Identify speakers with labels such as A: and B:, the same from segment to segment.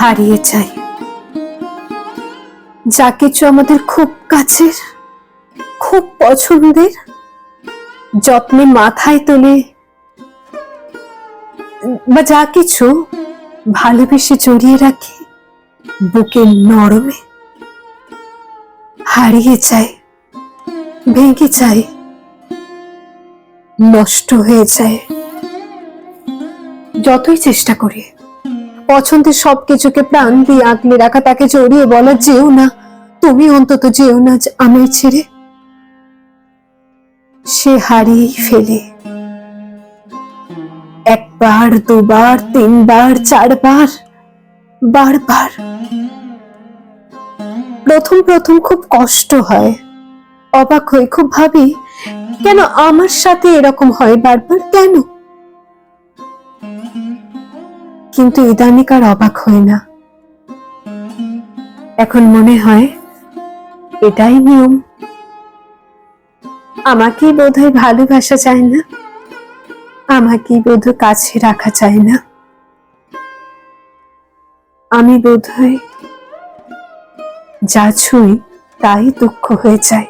A: হারিয়ে যাই। যা কিছু আমাদের খুব কাছের, খুব পছন্দের, যত্নে মাথায় তোলে, বা যা কিছু ভালোবেসে জড়িয়ে রাখে বুকে নরমে, হারিয়ে যায় ভেঙে যায় নষ্ট হয়ে যায় যতই চেষ্টা করি পছন্দের সবকিছুকে প্রাণ দিয়ে আঁকলে রাখা তাকে জড়িয়ে বলা যেও না, তুমি অন্তত যেও না আমায় ছেড়ে সে হারিয়েই ফেলে। একবার, দুবার, তিনবার, চারবার, বারবার। প্রথম প্রথম খুব কষ্ট হয়। অবাক হয়ে খুব ভাবি, কেন আমার সাথে এরকম হয় বারবার? কেন? কিন্তু ইদানিক আর অবাক হয় না। এখন মনে হয় এটাই নিয়ম। আমাকেই বোধহয় ভালোবাসা চায় না। আমাকেই বোধ কাছে রাখা চায় না। আমি বোধহয় যা ছুঁই তাই দুঃখ হয়ে যায়।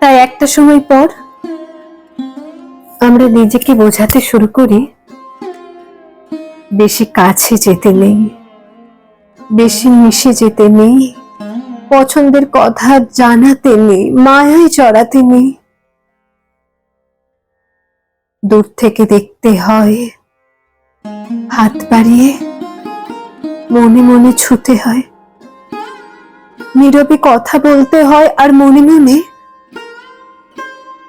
A: তাই একটা সময় পর আমরা নিজেকে বোঝাতে শুরু করি বেশি কাছে যেতে নেই, বেশি মিশে যেতে নেই, পছন্দের কথা জানাতে নেই, মায়ায় চড়াতে নেই। দূর থেকে দেখতে হয়, হাত বাড়িয়ে মনে মনে ছুতে হয়। নীরবে কথা বলতে হয় আর মনে মনে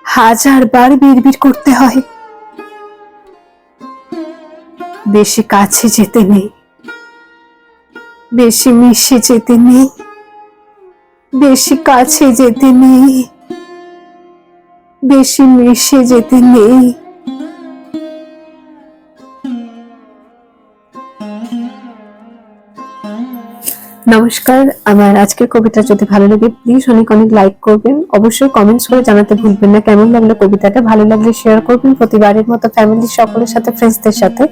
A: হাজার বার বিড়বিড় করতে হয়। বেশি কাছে যেতে নেই। বেশি মিশে যেতে নেই। বেশি কাছে যেতে নেই। বেশি মিশে যেতে নেই। নমস্কার, আমার আজকের কবিতা যদি ভালো লাগে প্লিজ অনেক অনেক লাইক করবেন। অবশ্যই কমেন্টস করে জানাতে ভুলবেন না। কেমন লাগল কবিতাটা? ভালো লাগলে শেয়ার করবেন। প্রতিবারের মতো ফ্যামিলির সকলের সাথে ফ্রেন্ডসদের সাথে।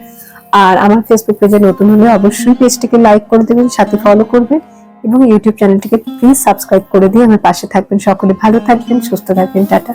A: আর আমার ফেসবুক পেজে নতুন হলে অবশ্যই পেজটিকে লাইক করে দেবেন, সাথে ফলো করবেন এবং ইউটিউব চ্যানেলটিকে প্লিজ সাবস্ক্রাইব করে দিয়ে আমার পাশে থাকবেন। সকলে ভালো থাকবেন, সুস্থ থাকবেন, টাটা।